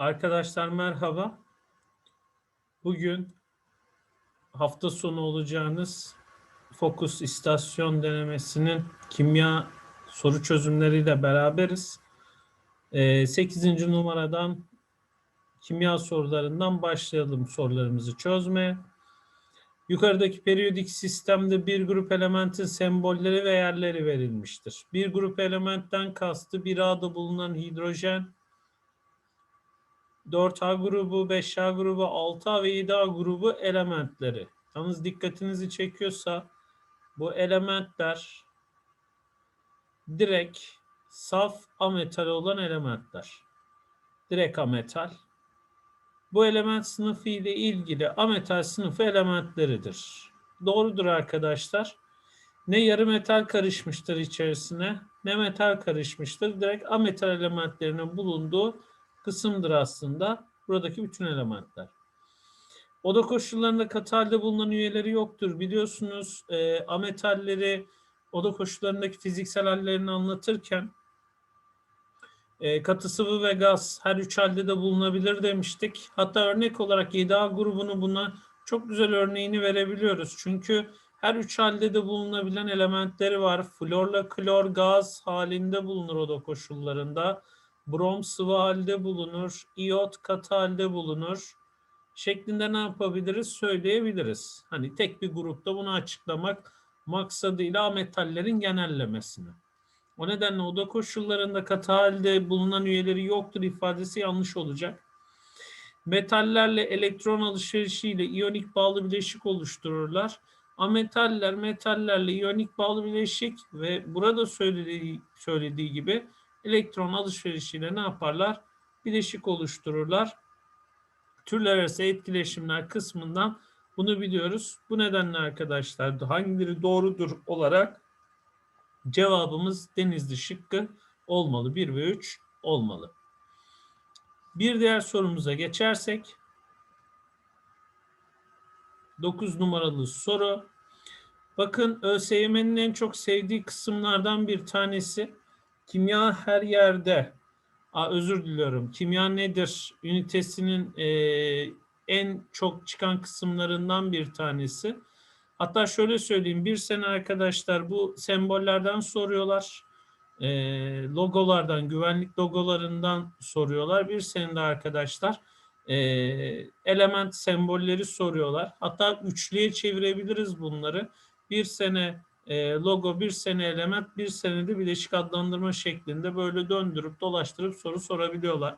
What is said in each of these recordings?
Arkadaşlar merhaba. Bugün hafta sonu olacağınız Fokus istasyon denemesinin kimya soru çözümleriyle beraberiz. 8. numaradan kimya sorularından başlayalım sorularımızı çözmeye. Yukarıdaki periyodik sistemde bir grup elementin sembolleri ve yerleri verilmiştir. Bir grup elementten kastı bir A'da bulunan hidrojen, 4A grubu, 5A grubu, 6A ve 7A grubu elementleri. Yalnız dikkatinizi çekiyorsa bu elementler direkt saf ametal olan elementler. Direkt ametal. Bu element sınıfı ile ilgili ametal sınıfı elementleridir. Doğrudur arkadaşlar. Ne yarı metal karışmıştır içerisine ne metal karışmıştır. Direkt ametal elementlerinin bulunduğu kısımdır aslında buradaki bütün elementler. Oda koşullarında katı halde bulunan üyeleri yoktur. Biliyorsunuz e, ametalleri oda koşullarındaki fiziksel hallerini anlatırken e, katı sıvı ve gaz her üç halde de bulunabilir demiştik. Hatta örnek olarak 7A grubunu buna çok güzel örneğini verebiliyoruz. Çünkü her üç halde de bulunabilen elementleri var. Florla klor gaz halinde bulunur oda koşullarında brom sıvı halde bulunur, iot katı halde bulunur şeklinde ne yapabiliriz söyleyebiliriz. Hani tek bir grupta bunu açıklamak maksadıyla ametallerin genellemesini. O nedenle oda koşullarında katı halde bulunan üyeleri yoktur ifadesi yanlış olacak. Metallerle elektron alışverişiyle iyonik bağlı bileşik oluştururlar. Ametaller metallerle iyonik bağlı bileşik ve burada söylediği, söylediği gibi elektron alışverişiyle ne yaparlar? Bileşik oluştururlar. Türler arası etkileşimler kısmından bunu biliyoruz. Bu nedenle arkadaşlar hangileri doğrudur olarak cevabımız denizli şıkkı olmalı. 1 ve 3 olmalı. Bir diğer sorumuza geçersek 9 numaralı soru. Bakın ÖSYM'nin en çok sevdiği kısımlardan bir tanesi kimya her yerde. Aa, özür diliyorum. Kimya nedir? Ünitesinin e, en çok çıkan kısımlarından bir tanesi. Hatta şöyle söyleyeyim. Bir sene arkadaşlar bu sembollerden soruyorlar. E, logolardan, güvenlik logolarından soruyorlar. Bir senede arkadaşlar e, element sembolleri soruyorlar. Hatta üçlüye çevirebiliriz bunları. Bir sene e, logo bir sene element bir senede bileşik adlandırma şeklinde böyle döndürüp dolaştırıp soru sorabiliyorlar.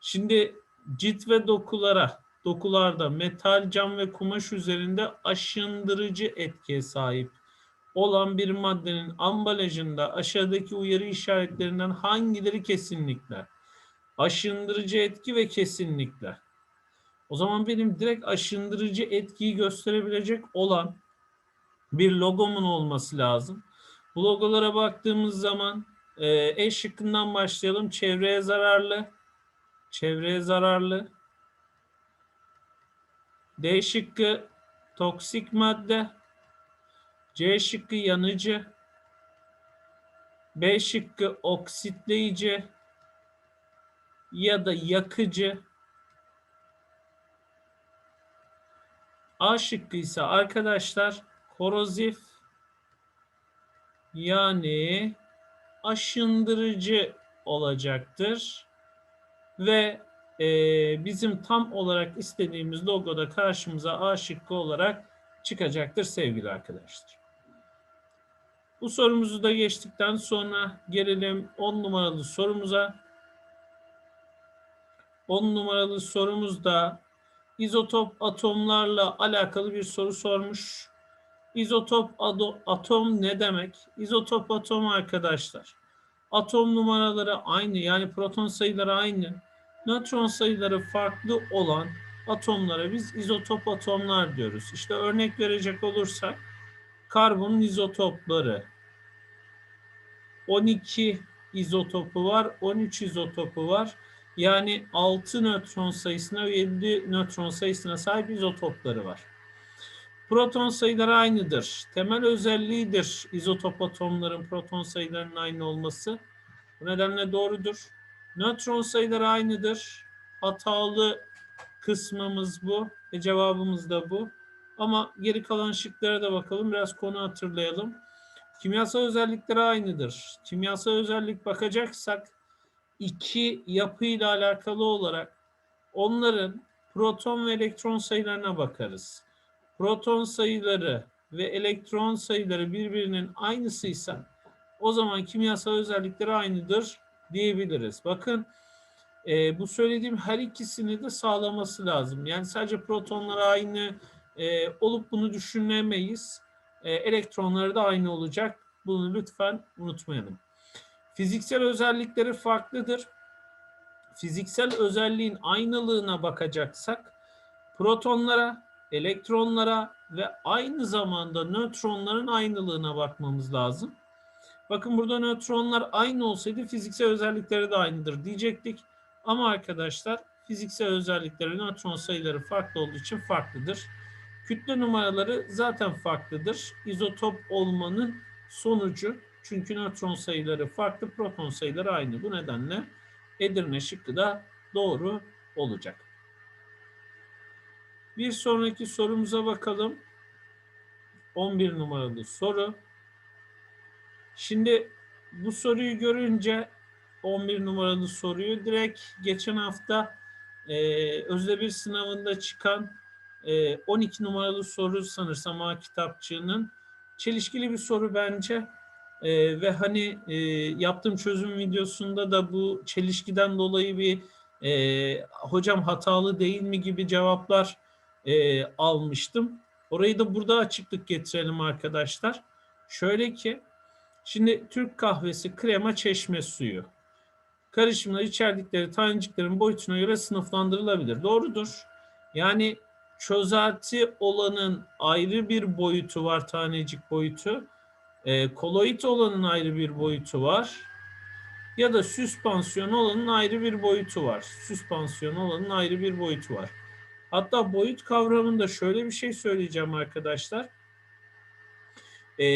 Şimdi cilt ve dokulara dokularda metal, cam ve kumaş üzerinde aşındırıcı etkiye sahip olan bir maddenin ambalajında aşağıdaki uyarı işaretlerinden hangileri kesinlikle? Aşındırıcı etki ve kesinlikle. O zaman benim direkt aşındırıcı etkiyi gösterebilecek olan bir logomun olması lazım. Bu logolara baktığımız zaman e, E şıkkından başlayalım. Çevreye zararlı. Çevreye zararlı. D şıkkı toksik madde. C şıkkı yanıcı. B şıkkı oksitleyici ya da yakıcı. A şıkkı ise arkadaşlar korozif yani aşındırıcı olacaktır. Ve e, bizim tam olarak istediğimiz logoda karşımıza A şıkkı olarak çıkacaktır sevgili arkadaşlar. Bu sorumuzu da geçtikten sonra gelelim 10 numaralı sorumuza. 10 numaralı sorumuzda izotop atomlarla alakalı bir soru sormuş. İzotop atom ne demek? İzotop atom arkadaşlar. Atom numaraları aynı yani proton sayıları aynı. Nötron sayıları farklı olan atomlara biz izotop atomlar diyoruz. İşte örnek verecek olursak karbonun izotopları 12 izotopu var, 13 izotopu var. Yani 6 nötron sayısına ve 7 nötron sayısına sahip izotopları var. Proton sayıları aynıdır. Temel özelliğidir izotop atomların proton sayılarının aynı olması. Bu nedenle doğrudur. Nötron sayıları aynıdır. hatalı kısmımız bu. E, cevabımız da bu. Ama geri kalan şıklara da bakalım. Biraz konu hatırlayalım. Kimyasal özellikleri aynıdır. Kimyasal özellik bakacaksak iki yapıyla alakalı olarak onların proton ve elektron sayılarına bakarız. Proton sayıları ve elektron sayıları birbirinin aynısıysa o zaman kimyasal özellikleri aynıdır diyebiliriz. Bakın e, bu söylediğim her ikisini de sağlaması lazım. Yani sadece protonlar aynı e, olup bunu düşünemeyiz. E, elektronları da aynı olacak. Bunu lütfen unutmayalım. Fiziksel özellikleri farklıdır. Fiziksel özelliğin aynılığına bakacaksak protonlara, elektronlara ve aynı zamanda nötronların aynılığına bakmamız lazım. Bakın burada nötronlar aynı olsaydı fiziksel özellikleri de aynıdır diyecektik. Ama arkadaşlar fiziksel özellikleri nötron sayıları farklı olduğu için farklıdır. Kütle numaraları zaten farklıdır. İzotop olmanın sonucu çünkü nötron sayıları farklı, proton sayıları aynı. Bu nedenle Edirne şıkkı da doğru olacak. Bir sonraki sorumuza bakalım. 11 numaralı soru. Şimdi bu soruyu görünce 11 numaralı soruyu direkt geçen hafta e, Özde bir sınavında çıkan e, 12 numaralı soru sanırsam A kitapçığının çelişkili bir soru bence. E, ve hani e, yaptığım çözüm videosunda da bu çelişkiden dolayı bir e, hocam hatalı değil mi gibi cevaplar e, almıştım. Orayı da burada açıklık getirelim arkadaşlar. Şöyle ki şimdi Türk kahvesi, krema, çeşme suyu karışımlar içerdikleri taneciklerin boyutuna göre sınıflandırılabilir. Doğrudur. Yani çözelti olanın ayrı bir boyutu var, tanecik boyutu. E, koloid olanın ayrı bir boyutu var. Ya da süspansiyon olanın ayrı bir boyutu var. Süspansiyon olanın ayrı bir boyutu var. Hatta boyut kavramında şöyle bir şey söyleyeceğim arkadaşlar. E,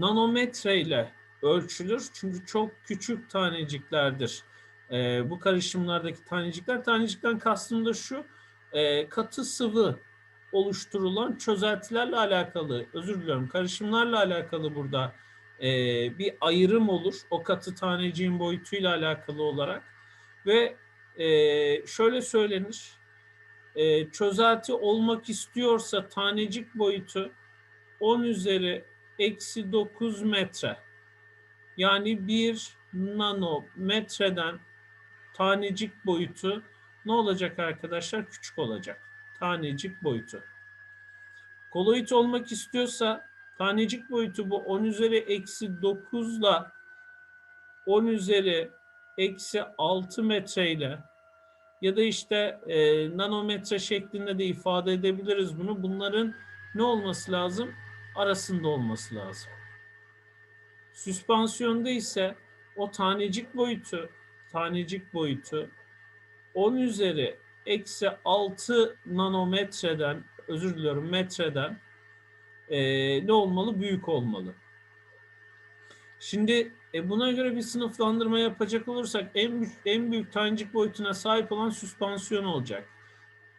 nanometre ile ölçülür. Çünkü çok küçük taneciklerdir. E, bu karışımlardaki tanecikler. Tanecikten kastım da şu. E, katı sıvı oluşturulan çözeltilerle alakalı, özür diliyorum karışımlarla alakalı burada e, bir ayrım olur. O katı taneciğin boyutuyla alakalı olarak. Ve e, şöyle söylenir. E, çözelti olmak istiyorsa tanecik boyutu 10 üzeri eksi 9 metre. Yani bir nanometreden tanecik boyutu ne olacak arkadaşlar? Küçük olacak. Tanecik boyutu. Koloid olmak istiyorsa tanecik boyutu bu 10 üzeri eksi 9 ile 10 üzeri eksi 6 metre ile ya da işte e, nanometre şeklinde de ifade edebiliriz bunu. Bunların ne olması lazım? Arasında olması lazım. Süspansiyonda ise o tanecik boyutu tanecik boyutu 10 üzeri eksi 6 nanometreden özür diliyorum metreden e, ne olmalı? Büyük olmalı. Şimdi e, buna göre bir sınıflandırma yapacak olursak en büyük, en büyük tanecik boyutuna sahip olan süspansiyon olacak.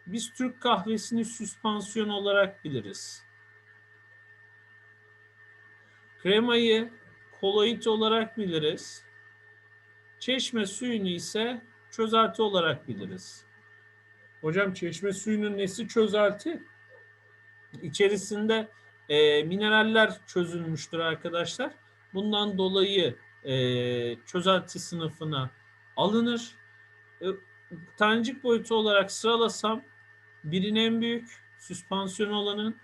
Biz Türk kahvesini süspansiyon olarak biliriz. Kremayı koloid olarak biliriz. Çeşme suyunu ise çözelti olarak biliriz. Hocam çeşme suyunun nesi çözelti? İçerisinde e, mineraller çözülmüştür arkadaşlar. Bundan dolayı e, çözelti sınıfına alınır. E, tanecik boyutu olarak sıralasam birin en büyük süspansiyon olanın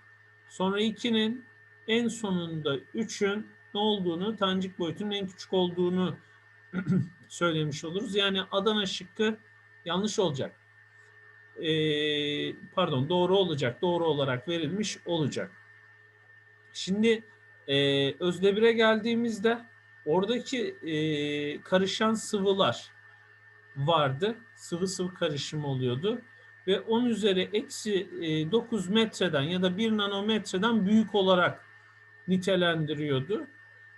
sonra ikinin en sonunda üçün ne olduğunu tanecik boyutunun en küçük olduğunu söylemiş oluruz. Yani Adana şıkkı yanlış olacak. Ee, pardon doğru olacak. Doğru olarak verilmiş olacak. Şimdi e, Özdebir'e geldiğimizde oradaki e, karışan sıvılar vardı. Sıvı sıvı karışım oluyordu. Ve 10 üzeri eksi 9 metreden ya da 1 nanometreden büyük olarak nitelendiriyordu.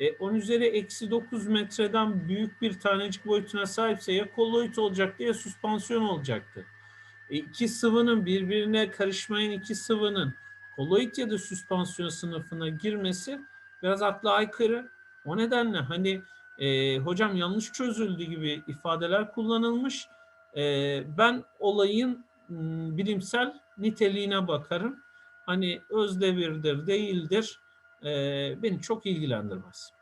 E, 10 üzeri eksi 9 metreden büyük bir tanecik boyutuna sahipse ya koloid olacaktı ya süspansiyon olacaktı. E, iki sıvının birbirine karışmayan iki sıvının koloid ya da süspansiyon sınıfına girmesi biraz akla aykırı. O nedenle hani e, hocam yanlış çözüldü gibi ifadeler kullanılmış. E, ben olayın m, bilimsel niteliğine bakarım. Hani özdevirdir, değildir e, beni çok ilgilendirmez.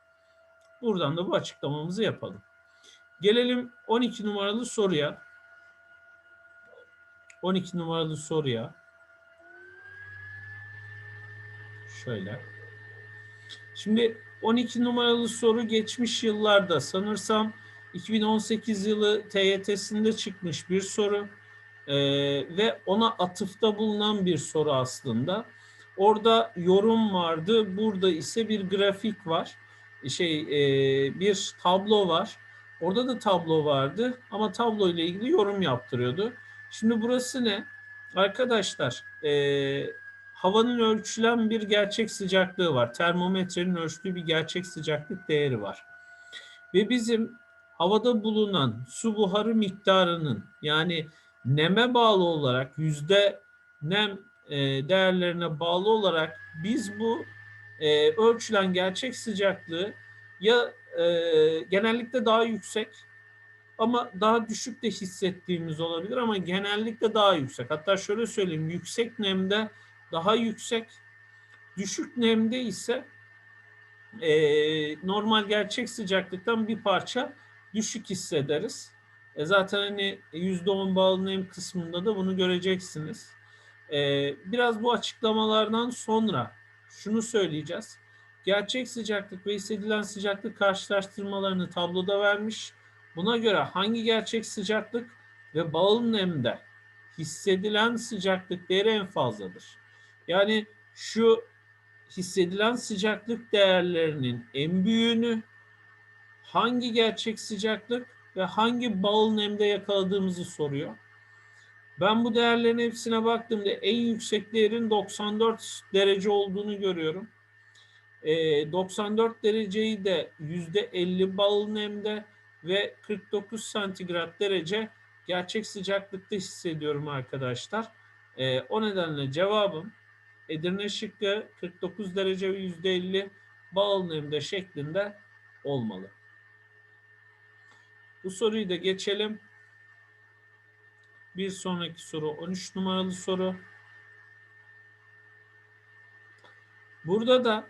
Buradan da bu açıklamamızı yapalım. Gelelim 12 numaralı soruya. 12 numaralı soruya. Şöyle. Şimdi 12 numaralı soru geçmiş yıllarda sanırsam 2018 yılı TYT'sinde çıkmış bir soru ee, ve ona atıfta bulunan bir soru aslında. Orada yorum vardı, burada ise bir grafik var, şey e, bir tablo var. Orada da tablo vardı ama tablo ile ilgili yorum yaptırıyordu. Şimdi burası ne? Arkadaşlar e, havanın ölçülen bir gerçek sıcaklığı var. Termometrenin ölçtüğü bir gerçek sıcaklık değeri var. Ve bizim havada bulunan su buharı miktarının yani neme bağlı olarak yüzde nem e, değerlerine bağlı olarak biz bu e, ölçülen gerçek sıcaklığı ya e, genellikle daha yüksek ama daha düşük de hissettiğimiz olabilir ama genellikle daha yüksek. Hatta şöyle söyleyeyim yüksek nemde daha yüksek, düşük nemde ise e, normal gerçek sıcaklıktan bir parça düşük hissederiz. E, zaten hani %10 bağlı nem kısmında da bunu göreceksiniz. E, biraz bu açıklamalardan sonra şunu söyleyeceğiz. Gerçek sıcaklık ve hissedilen sıcaklık karşılaştırmalarını tabloda vermiş. Buna göre hangi gerçek sıcaklık ve bağıl nemde hissedilen sıcaklık değeri en fazladır? Yani şu hissedilen sıcaklık değerlerinin en büyüğünü hangi gerçek sıcaklık ve hangi bağıl nemde yakaladığımızı soruyor. Ben bu değerlerin hepsine baktığımda en yüksek değerin 94 derece olduğunu görüyorum. E, 94 dereceyi de %50 bağıl nemde ve 49 santigrat derece gerçek sıcaklıkta hissediyorum arkadaşlar. E, o nedenle cevabım Edirne şıkkı 49 derece ve %50 bağıl nemde şeklinde olmalı. Bu soruyu da geçelim. Bir sonraki soru 13 numaralı soru. Burada da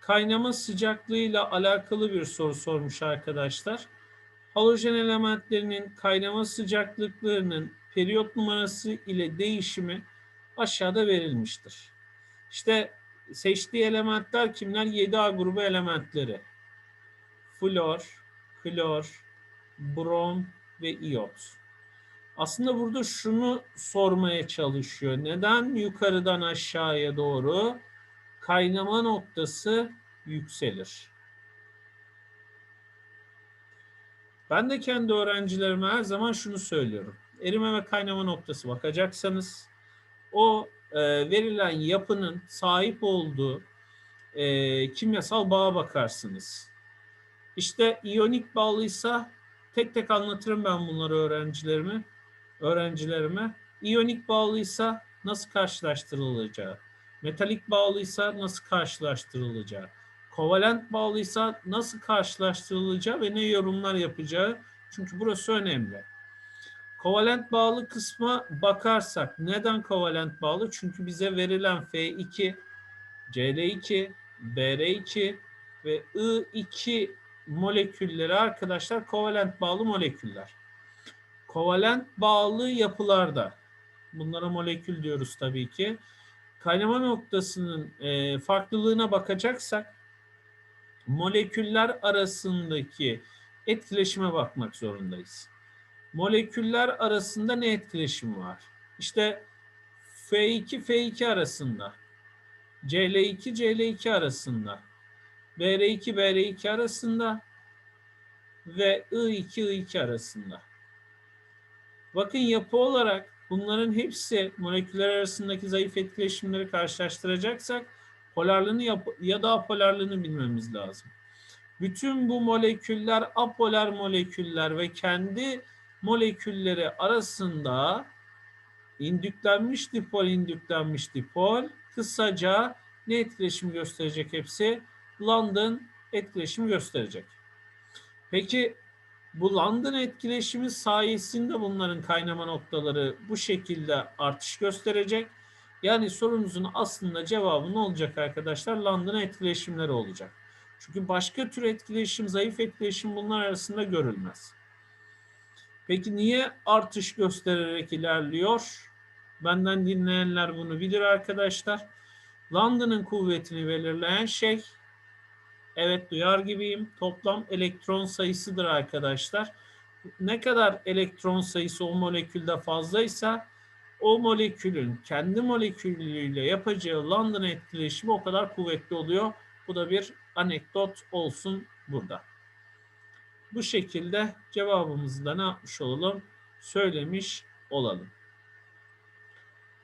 kaynama sıcaklığıyla alakalı bir soru sormuş arkadaşlar. Halojen elementlerinin kaynama sıcaklıklarının periyot numarası ile değişimi aşağıda verilmiştir. İşte seçtiği elementler kimler? 7A grubu elementleri. Flor, klor, brom ve iot. Aslında burada şunu sormaya çalışıyor. Neden yukarıdan aşağıya doğru kaynama noktası yükselir? Ben de kendi öğrencilerime her zaman şunu söylüyorum. Erime ve kaynama noktası bakacaksanız o e, verilen yapının sahip olduğu e, kimyasal bağa bakarsınız. İşte iyonik bağlıysa tek tek anlatırım ben bunları öğrencilerime. Öğrencilerime. İyonik bağlıysa nasıl karşılaştırılacağı, metalik bağlıysa nasıl karşılaştırılacağı, kovalent bağlıysa nasıl karşılaştırılacağı ve ne yorumlar yapacağı. Çünkü burası önemli. Kovalent bağlı kısma bakarsak neden kovalent bağlı? Çünkü bize verilen F2, Cl2, Br2 ve I2 molekülleri arkadaşlar kovalent bağlı moleküller. Kovalent bağlı yapılarda bunlara molekül diyoruz tabii ki. Kaynama noktasının e, farklılığına bakacaksak moleküller arasındaki etkileşime bakmak zorundayız moleküller arasında ne etkileşim var? İşte F2 F2 arasında, Cl2 Cl2 arasında, Br2 Br2 arasında ve I2 I2 arasında. Bakın yapı olarak bunların hepsi moleküller arasındaki zayıf etkileşimleri karşılaştıracaksak polarlığını ya da apolarlığını bilmemiz lazım. Bütün bu moleküller apolar moleküller ve kendi molekülleri arasında indüklenmiş dipol, indüklenmiş dipol. Kısaca ne etkileşim gösterecek hepsi? London etkileşimi gösterecek. Peki bu London etkileşimi sayesinde bunların kaynama noktaları bu şekilde artış gösterecek. Yani sorunuzun aslında cevabı ne olacak arkadaşlar? London etkileşimleri olacak. Çünkü başka tür etkileşim, zayıf etkileşim bunlar arasında görülmez. Peki niye artış göstererek ilerliyor? Benden dinleyenler bunu bilir arkadaşlar. London'ın kuvvetini belirleyen şey Evet duyar gibiyim. Toplam elektron sayısıdır arkadaşlar. Ne kadar elektron sayısı o molekülde fazlaysa o molekülün kendi molekülüyle yapacağı London etkileşimi o kadar kuvvetli oluyor. Bu da bir anekdot olsun burada. Bu şekilde cevabımızı da ne yapmış olalım? Söylemiş olalım.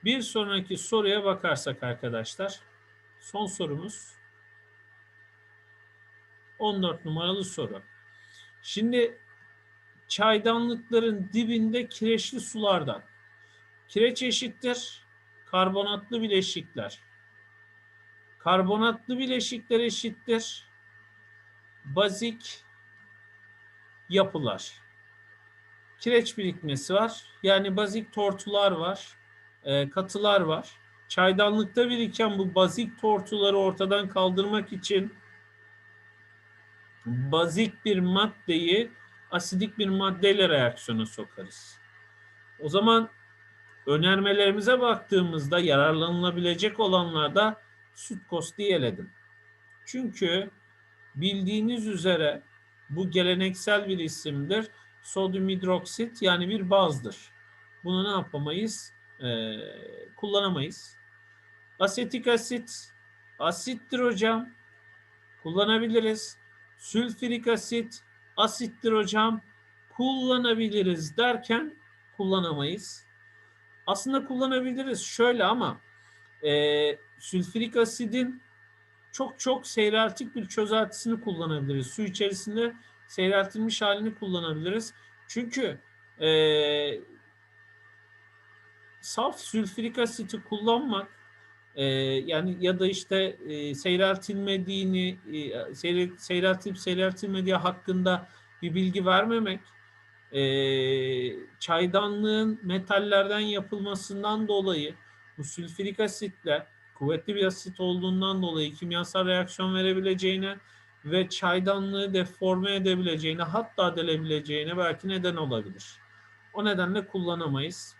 Bir sonraki soruya bakarsak arkadaşlar. Son sorumuz 14 numaralı soru. Şimdi çaydanlıkların dibinde kireçli sulardan kireç eşittir karbonatlı bileşikler. Karbonatlı bileşikler eşittir bazik yapılar. Kireç birikmesi var. Yani bazik tortular var. E, katılar var. Çaydanlıkta biriken bu bazik tortuları ortadan kaldırmak için bazik bir maddeyi asidik bir maddeyle reaksiyona sokarız. O zaman önermelerimize baktığımızda yararlanılabilecek olanlarda süt kosti. Çünkü bildiğiniz üzere bu geleneksel bir isimdir. Sodyum hidroksit yani bir bazdır. Bunu ne yapamayız? Ee, kullanamayız. Asetik asit asittir hocam. Kullanabiliriz. Sülfürik asit asittir hocam. Kullanabiliriz derken kullanamayız. Aslında kullanabiliriz şöyle ama e, sülfürik asidin çok çok seyreltik bir çözeltisini kullanabiliriz. Su içerisinde seyreltilmiş halini kullanabiliriz. Çünkü e, saf sülfürik asiti kullanmak e, yani ya da işte e, seyreltilmediğini e, seyre, seyreltilip seyreltilmediği hakkında bir bilgi vermemek e, çaydanlığın metallerden yapılmasından dolayı bu sülfürik asitle kuvvetli bir asit olduğundan dolayı kimyasal reaksiyon verebileceğine ve çaydanlığı deforme edebileceğine hatta delebileceğine belki neden olabilir. O nedenle kullanamayız.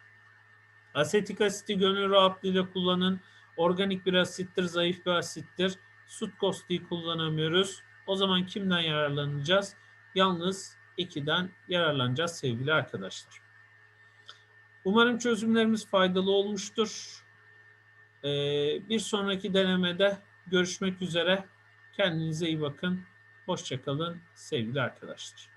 Asetik asiti gönül rahatlığıyla kullanın. Organik bir asittir, zayıf bir asittir. Sut kostiği kullanamıyoruz. O zaman kimden yararlanacağız? Yalnız 2'den yararlanacağız sevgili arkadaşlar. Umarım çözümlerimiz faydalı olmuştur. Ee, bir sonraki denemede görüşmek üzere. Kendinize iyi bakın. Hoşçakalın sevgili arkadaşlar.